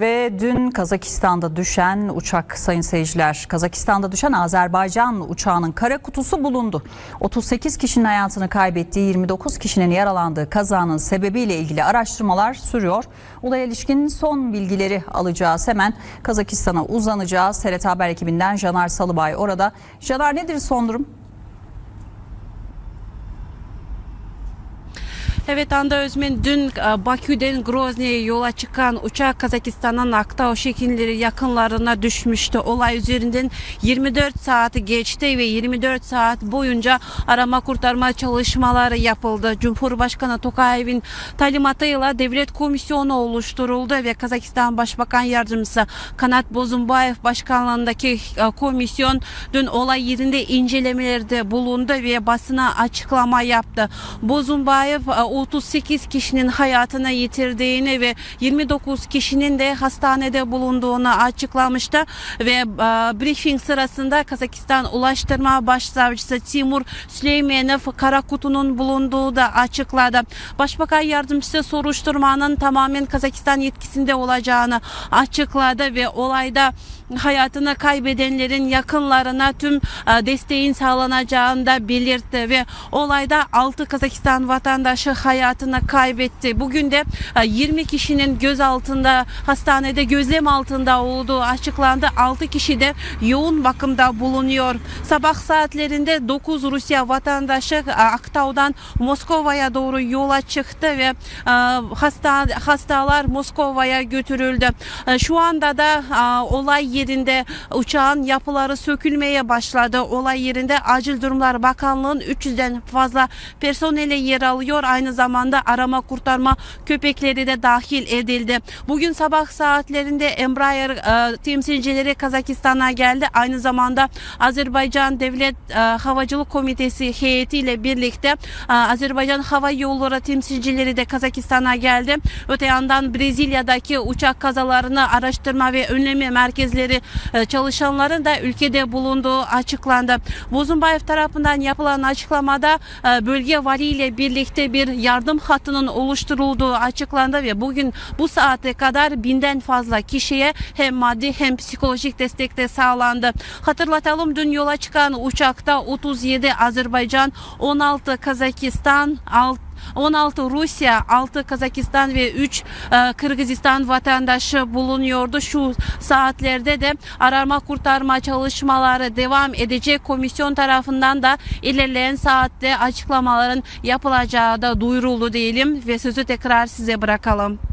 Ve dün Kazakistan'da düşen uçak sayın seyirciler, Kazakistan'da düşen Azerbaycan uçağının kara kutusu bulundu. 38 kişinin hayatını kaybettiği 29 kişinin yaralandığı kazanın sebebiyle ilgili araştırmalar sürüyor. Olaya ilişkin son bilgileri alacağız. Hemen Kazakistan'a uzanacağız. TRT Haber ekibinden Caner Salıbay orada. Caner nedir son durum? Evet Anda Özmen dün e, Bakü'den Grozny'ye yola çıkan uçak Kazakistan'ın Aktau şekilleri yakınlarına düşmüştü. Olay üzerinden 24 saati geçti ve 24 saat boyunca arama kurtarma çalışmaları yapıldı. Cumhurbaşkanı Tokayev'in talimatıyla devlet komisyonu oluşturuldu ve Kazakistan Başbakan Yardımcısı Kanat Bozumbayev başkanlığındaki e, komisyon dün olay yerinde incelemelerde bulundu ve basına açıklama yaptı. Bozumbayev e, 38 kişinin hayatını yitirdiğini ve 29 kişinin de hastanede bulunduğunu açıklamıştı ve e, briefing sırasında Kazakistan Ulaştırma Başsavcısı Timur Süleymanov kara kutunun bulunduğu da açıkladı. Başbakan yardımcısı soruşturmanın tamamen Kazakistan yetkisinde olacağını açıkladı ve olayda hayatını kaybedenlerin yakınlarına tüm e, desteğin sağlanacağını da belirtti ve olayda 6 Kazakistan vatandaşı hayatını kaybetti. Bugün de e, 20 kişinin gözaltında hastanede gözlem altında olduğu açıklandı. 6 kişi de yoğun bakımda bulunuyor. Sabah saatlerinde 9 Rusya vatandaşı e, Aktau'dan Moskova'ya doğru yola çıktı ve e, hasta hastalar Moskova'ya götürüldü. E, Şu anda da e, olay yerinde uçağın yapıları sökülmeye başladı. Olay yerinde Acil Durumlar Bakanlığı'nın 300'den fazla personeli yer alıyor. Aynı zamanda arama kurtarma köpekleri de dahil edildi. Bugün sabah saatlerinde Embraer e, temsilcileri Kazakistan'a geldi. Aynı zamanda Azerbaycan Devlet e, Havacılık Komitesi heyetiyle birlikte e, Azerbaycan Hava Yolları temsilcileri de Kazakistan'a geldi. Öte yandan Brezilya'daki uçak kazalarını araştırma ve önleme merkezleri e, çalışanların da ülkede bulunduğu açıklandı. Bozumbayev tarafından yapılan açıklamada e, bölge vali ile birlikte bir yardım hattının oluşturulduğu açıklandı ve bugün bu saate kadar binden fazla kişiye hem maddi hem psikolojik destek de sağlandı. Hatırlatalım dün yola çıkan uçakta 37 Azerbaycan, 16 Kazakistan, 6 16 Rusya, 6 Kazakistan ve 3 e, Kırgızistan vatandaşı bulunuyordu. Şu saatlerde de arama kurtarma çalışmaları devam edecek. Komisyon tarafından da ilerleyen saatte açıklamaların yapılacağı da duyuruldu diyelim ve sözü tekrar size bırakalım.